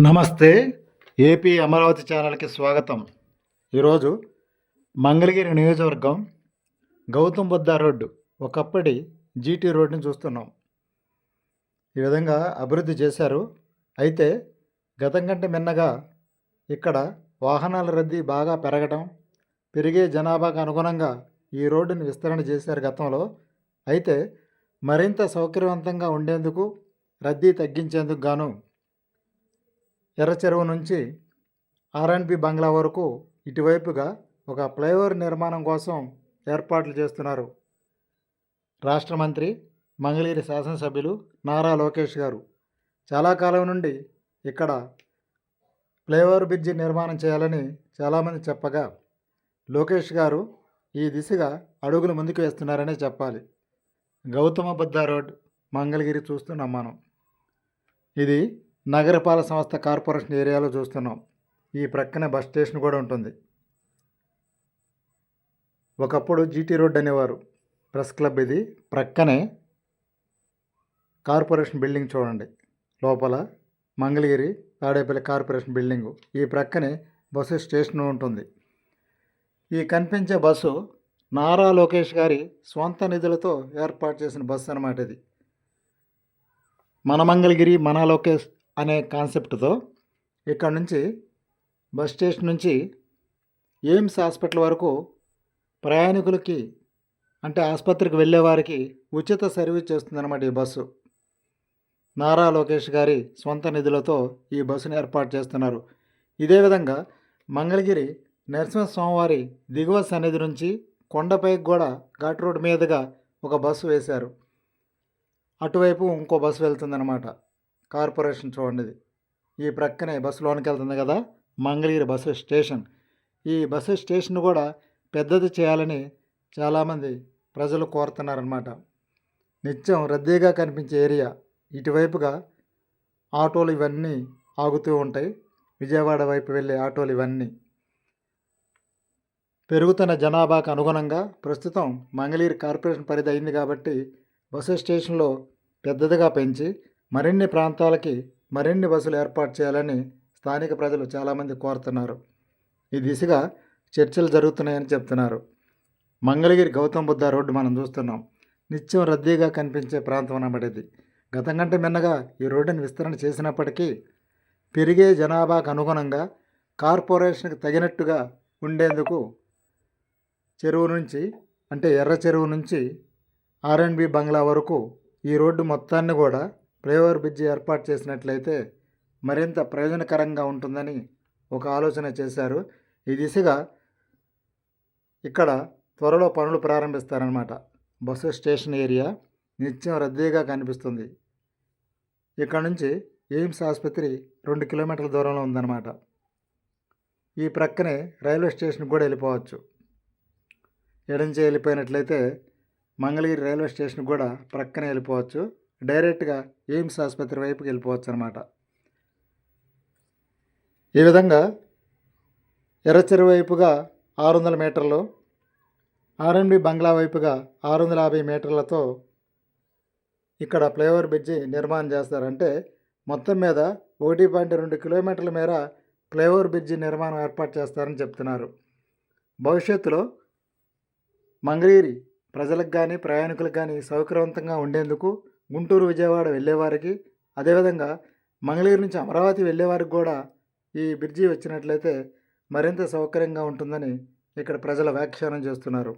నమస్తే ఏపీ అమరావతి ఛానల్కి స్వాగతం. ఈరోజు మంగళగిరి నియోజకవర్గం గౌతమ్ బుద్ధ రోడ్డు ఒకప్పటి జీటీ రోడ్డుని చూస్తున్నాం. ఈ విధంగా అభివృద్ధి చేశారు. అయితే గతం కంటే మిన్నగా ఇక్కడ వాహనాల రద్దీ బాగా పెరగడం పెరిగే జనాభాకు అనుగుణంగా ఈ రోడ్డుని విస్తరణ చేశారు గతంలో. అయితే మరింత సౌకర్యవంతంగా ఉండేందుకు రద్దీ తగ్గించేందుకు గాను ఎర్ర చెరువు నుంచి ఆర్ఎన్బి బంగ్లా వరకు ఇటువైపుగా ఒక ఫ్లైఓవర్ నిర్మాణం కోసం ఏర్పాట్లు చేస్తున్నారు రాష్ట్ర మంత్రి మంగళగిరి శాసనసభ్యులు నారా లోకేష్ గారు. చాలా కాలం నుండి ఇక్కడ ఫ్లైఓవర్ బ్రిడ్జి నిర్మాణం చేయాలని చాలామంది చెప్పగా లోకేష్ గారు ఈ దిశగా అడుగులు ముందుకు వేస్తున్నారనే చెప్పాలి. గౌతమ బుద్ధ రోడ్ మంగళగిరి చూస్తున్నాం మనం ఇది నగరపాలక సంస్థ కార్పొరేషన్ ఏరియాలో చూస్తున్నాం. ఈ ప్రక్కనే బస్ స్టేషన్ కూడా ఉంటుంది. ఒకప్పుడు జీటీ రోడ్ అనేవారు. ప్రెస్ క్లబ్ ఇది. ప్రక్కనే కార్పొరేషన్ బిల్డింగ్ చూడండి. లోపల మంగళగిరి తాడేపల్లి కార్పొరేషన్ బిల్డింగు. ఈ ప్రక్కనే బస్సు స్టేషన్ ఉంటుంది. ఈ కనిపించే బస్సు నారా లోకేష్ గారి స్వంత నిధులతో ఏర్పాటు చేసిన బస్సు అన్నమాట ఇది. మన మంగళగిరి మన లోకేష్ అనే కాన్సెప్ట్తో ఇక్కడ నుంచి బస్ స్టేషన్ నుంచి ఎయిమ్స్ హాస్పిటల్ వరకు ప్రయాణికులకి అంటే ఆసుపత్రికి వెళ్ళేవారికి ఉచిత సర్వీస్ చేస్తుందన్నమాట ఈ బస్సు. నారా లోకేష్ గారి సొంత నిధులతో ఈ బస్సును ఏర్పాటు చేస్తున్నారు. ఇదే విధంగా మంగళగిరి నరసింహస్వామివారి దిగువ సన్నిధి నుంచి కొండపైకి కూడా ఘాట్ రోడ్ మీదుగా ఒక బస్సు వేశారు. అటువైపు ఇంకో బస్సు వెళ్తుందన్నమాట. కార్పొరేషన్ చూడండి ఇది. ఈ ప్రక్కనే బస్సు లోనికి వెళ్తుంది కదా మంగళగిరి బస్సు స్టేషన్. ఈ బస్సు స్టేషన్ కూడా పెద్దది చేయాలని చాలామంది ప్రజలు కోరుతున్నారనమాట నిత్యం రద్దీగా కనిపించే ఏరియా. ఇటువైపుగా ఆటోలు ఇవన్నీ ఆగుతూ ఉంటాయి. విజయవాడ వైపు వెళ్ళే ఆటోలు ఇవన్నీ. పెరుగుతున్న జనాభాకు అనుగుణంగా ప్రస్తుతం మంగళగిరి కార్పొరేషన్ పరిధి అయింది కాబట్టి బస్సు స్టేషన్లో పెద్దదిగా పెంచి మరిన్ని ప్రాంతాలకి మరిన్ని బస్సులు ఏర్పాటు చేయాలని స్థానిక ప్రజలు చాలామంది కోరుతున్నారు. ఈ దిశగా చర్చలు జరుగుతున్నాయని చెప్తున్నారు. మంగళగిరి గౌతమ్ బుద్ధ రోడ్డు మనం చూస్తున్నాం. నిత్యం రద్దీగా కనిపించే ప్రాంతం అనబడేది. గతం కంటే మిన్నగా ఈ రోడ్డుని విస్తరణ చేసినప్పటికీ పెరిగే జనాభాకు అనుగుణంగా కార్పొరేషన్కి తగినట్టుగా ఉండేందుకు చెరువు నుంచి అంటే ఎర్ర చెరువు నుంచి ఆర్ఎన్బి బంగ్లా వరకు ఈ రోడ్డు మొత్తాన్ని కూడా ఫ్లైఓవర్ బ్రిడ్జి ఏర్పాటు చేసినట్లయితే మరింత ప్రయోజనకరంగా ఉంటుందని ఒక ఆలోచన చేశారు. ఈ దిశగా ఇక్కడ త్వరలో పనులు ప్రారంభిస్తారనమాట బస్సు స్టేషన్ ఏరియా నిత్యం రద్దీగా కనిపిస్తుంది. ఇక్కడ నుంచి ఎయిమ్స్ ఆసుపత్రి రెండు కిలోమీటర్ల దూరంలో ఉందన్నమాట. ఈ ప్రక్కనే రైల్వే స్టేషన్కి కూడా వెళ్ళిపోవచ్చు. ఎడంచి వెళ్ళిపోయినట్లయితే మంగళగిరి రైల్వే స్టేషన్ కూడా ప్రక్కనే వెళ్ళిపోవచ్చు. డైరెక్ట్గా ఎయిమ్స్ ఆసుపత్రి వైపుకి వెళ్ళిపోవచ్చు అనమాట ఈ విధంగా ఎర్రచెరు వైపుగా ఆరు వందల మీటర్లు ఆర్ఎన్బి బంగ్లా వైపుగా ఆరు వందల యాభై మీటర్లతో ఇక్కడ ఫ్లైఓవర్ బ్రిడ్జి నిర్మాణం చేస్తారంటే మొత్తం మీద ఒకటి పాయింట్ రెండు కిలోమీటర్ల మేర ఫ్లైఓవర్ బ్రిడ్జి నిర్మాణం ఏర్పాటు చేస్తారని చెప్తున్నారు. భవిష్యత్తులో మంగళగిరి ప్రజలకు కానీ ప్రయాణికులకు కానీ సౌకర్యవంతంగా ఉండేందుకు గుంటూరు విజయవాడ వెళ్ళేవారికి అదేవిధంగా మంగళగిరి నుంచి అమరావతి వెళ్ళేవారికి కూడా ఈ బ్రిడ్జి వచ్చినట్లయితే మరింత సౌకర్యంగా ఉంటుందని ఇక్కడ ప్రజల వ్యాఖ్యానం చేస్తున్నారు.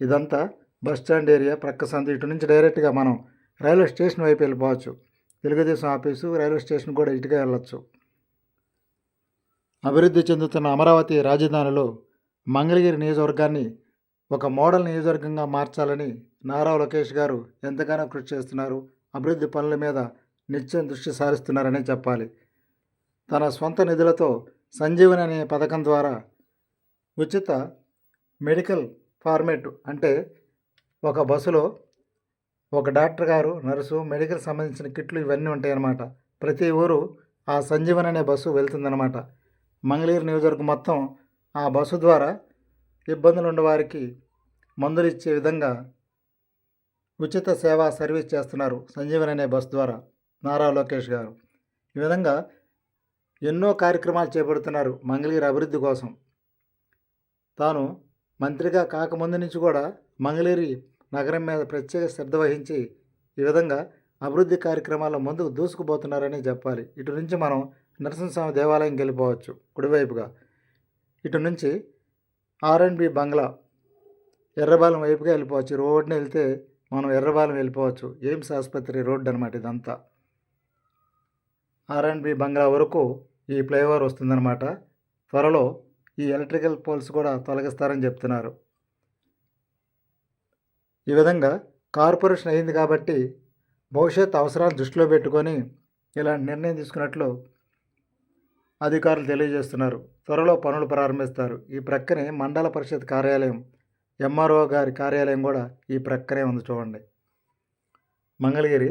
ఇదంతా బస్ స్టాండ్ ఏరియా ప్రక్క సంది. ఇటు నుంచి డైరెక్ట్గా మనం రైల్వే స్టేషన్ వైపు వెళ్ళిపోవచ్చు. తెలుగుదేశం ఆఫీసు రైల్వే స్టేషన్ కూడా ఇటుగా వెళ్ళచ్చు. అభివృద్ధి చెందుతున్న అమరావతి రాజధానిలో మంగళగిరి నియోజకవర్గాన్ని ఒక మోడల్ నియోజకవర్గంగా మార్చాలని నారా లోకేష్ గారు ఎంతగానో కృషి చేస్తున్నారు. అభివృద్ధి పనుల మీద నిత్యం దృష్టి సారిస్తున్నారనే చెప్పాలి. తన సొంత నిధులతో సంజీవని అనే పథకం ద్వారా ఉచిత మెడికల్ ఫార్మేట్ అంటే ఒక బస్సులో ఒక డాక్టర్ గారు నర్సు మెడికల్ సంబంధించిన కిట్లు ఇవన్నీ ఉంటాయన్నమాట. ప్రతి ఊరు ఆ సంజీవన్ అనే బస్సు వెళ్తుందన్నమాట. మంగళగిరి నియోజకవర్గం మొత్తం ఆ బస్సు ద్వారా ఇబ్బందులు ఉన్నవారికి మందులు ఇచ్చే విధంగా ఉచిత సేవా సర్వీస్ చేస్తున్నారు సంజీవన్ అనే బస్ ద్వారా నారా లోకేష్ గారు. ఈ విధంగా ఎన్నో కార్యక్రమాలు చేపడుతున్నారు మంగళగిరి అభివృద్ధి కోసం. తాను మంత్రిగా కాకముందు నుంచి కూడా మంగళగిరి నగరం మీద ప్రత్యేక శ్రద్ధ వహించి ఈ విధంగా అభివృద్ధి కార్యక్రమాల్లో ముందుకు దూసుకుపోతున్నారని చెప్పాలి. ఇటు నుంచి మనం నరసింహస్వామి దేవాలయం వెళ్ళిపోవచ్చు కుడివైపుగా. ఇటు నుంచి ఆర్ అండ్ బి బంగ్లా ఎర్రబాలెం వైపుగా వెళ్ళిపోవచ్చు. రోడ్డున రోడ్ని వెళ్తే మనం ఎర్రబాలెం వెళ్ళిపోవచ్చు. ఎయిమ్స్ ఆసుపత్రి రోడ్డు అనమాట ఇదంతా. ఆర్ అండ్ బి బంగ్లా వరకు ఈ ఫ్లైఓవర్ వస్తుందన్నమాట. త్వరలో ఈ ఎలక్ట్రికల్ పోల్స్ కూడా తొలగిస్తారని చెప్తున్నారు. ఈ విధంగా కార్పొరేషన్ అయింది కాబట్టి భవిష్యత్ అవసరాలు దృష్టిలో పెట్టుకొని ఇలాంటి నిర్ణయం తీసుకున్నట్లు అధికారులు తెలియజేస్తున్నారు. త్వరలో పనులు ప్రారంభిస్తారు. ఈ ప్రక్కనే మండల పరిషత్ కార్యాలయం ఎంఆర్ఓ గారి కార్యాలయం కూడా ఈ ప్రక్కనే ఉంది చూడండి. మంగళగిరి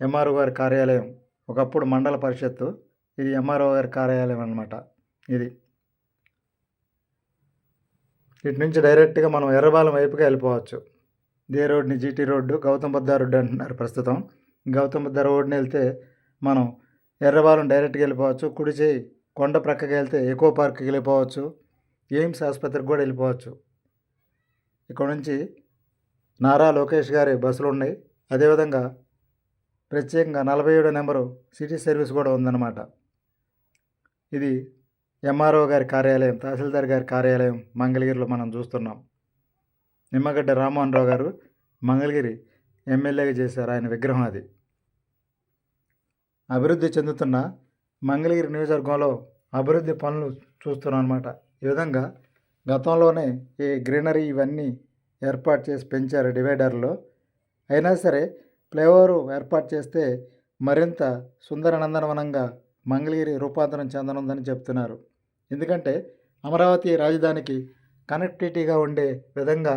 ఎంఆర్ఓ గారి కార్యాలయం ఒకప్పుడు మండల పరిషత్తు ఇది ఎంఆర్ఓ గారి కార్యాలయం అన్నమాట ఇది. ఇటు నుంచి డైరెక్ట్గా మనం ఎర్రబాలెం వైపుగా వెళ్ళిపోవచ్చు. దే రోడ్ని GT road Gautam Buddha road అంటున్నారు ప్రస్తుతం. గౌతమ్ బుద్ధ రోడ్ని వెళ్తే మనం ఎర్రబాలెం డైరెక్ట్గా వెళ్ళిపోవచ్చు. కుడి చేయి కొండ ప్రక్కకి వెళ్తే ఎకో పార్క్కి వెళ్ళిపోవచ్చు. ఎయిమ్స్ ఆసుపత్రికి కూడా వెళ్ళిపోవచ్చు. ఇక్కడ నుంచి నారా లోకేష్ గారి బస్సులు ఉన్నాయి. అదేవిధంగా ప్రత్యేకంగా నలభై ఏడో నెంబరు సిటీ సర్వీస్ కూడా ఉందన్నమాట. ఇది ఎంఆర్ఓ గారి కార్యాలయం తహసీల్దార్ గారి కార్యాలయం మంగళగిరిలో మనం చూస్తున్నాం. నిమ్మగడ్డ రామ్మోహన్ రావు గారు మంగళగిరి ఎమ్మెల్యేగా చేశారు ఆయన విగ్రహం అది. అభివృద్ధి చెందుతున్న మంగళగిరి నియోజకవర్గంలో అభివృద్ధి పనులు చూస్తున్నాం అనమాట ఈ విధంగా గతంలోనే ఈ గ్రీనరీ ఇవన్నీ ఏర్పాటు చేసి పెంచారు డివైడర్లో. అయినా సరే ఫ్లైఓవర్ ఏర్పాటు చేస్తే మరింత సుందర నందనవనంగా మంగళగిరి రూపాంతరం చెందనుందని చెప్తున్నారు. ఎందుకంటే అమరావతి రాజధానికి కనెక్టివిటీగా ఉండే విధంగా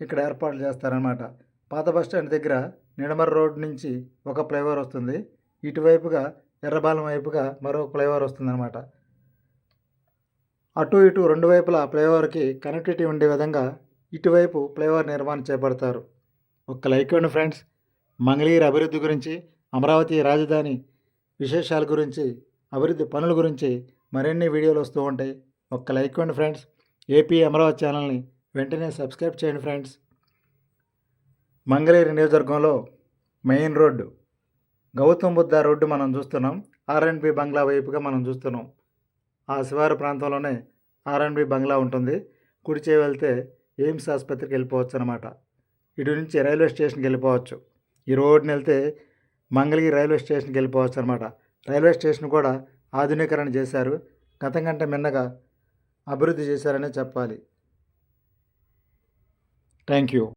ఇక్కడ ఏర్పాట్లు చేస్తారనమాట పాత బస్ స్టాండ్ దగ్గర నిడమర రోడ్ నుంచి ఒక ఫ్లైఓవర్ వస్తుంది. ఇటువైపుగా ఎర్రబాలెం వైపుగా మరో ఫ్లైఓవర్ వస్తుందన్నమాట. అటు ఇటు రెండు వైపులా ఫ్లైఓవర్కి కనెక్టివిటీ ఉండే విధంగా ఇటువైపు ఫ్లైఓవర్ నిర్మాణం చేపడతారు. ఒక్క లైక్ ఇవ్వండి ఫ్రెండ్స్. మంగళగిరి అభివృద్ధి గురించి అమరావతి రాజధాని విశేషాల గురించి అభివృద్ధి పనుల గురించి మరిన్ని వీడియోలు వస్తూ ఉంటాయి. ఒక్క లైక్ ఇవ్వండి ఫ్రెండ్స్. ఏపీ అమరావతి ఛానల్ని వెంటనే సబ్స్క్రైబ్ చేయండి ఫ్రెండ్స్. మంగళగిరి నియోజకవర్గంలో main road Gautam Buddha road మనం చూస్తున్నాం. ఆర్ఎండ్బి బంగ్లా వైపుగా మనం చూస్తున్నాం. ఆ శివారు ప్రాంతంలోనే ఆర్ఎండ్బి బంగ్లా ఉంటుంది. కుడిచే వెళ్తే ఎయిమ్స్ ఆసుపత్రికి వెళ్ళిపోవచ్చు అనమాట ఇటు నుంచి రైల్వే స్టేషన్కి వెళ్ళిపోవచ్చు. ఈ రోడ్ని వెళ్తే మంగళగిరి రైల్వే స్టేషన్కి వెళ్ళిపోవచ్చు అనమాట రైల్వే స్టేషన్ కూడా ఆధునీకరణ చేశారు. గతం కంటే మిన్నగా అభివృద్ధి చేశారనే చెప్పాలి. Thank you.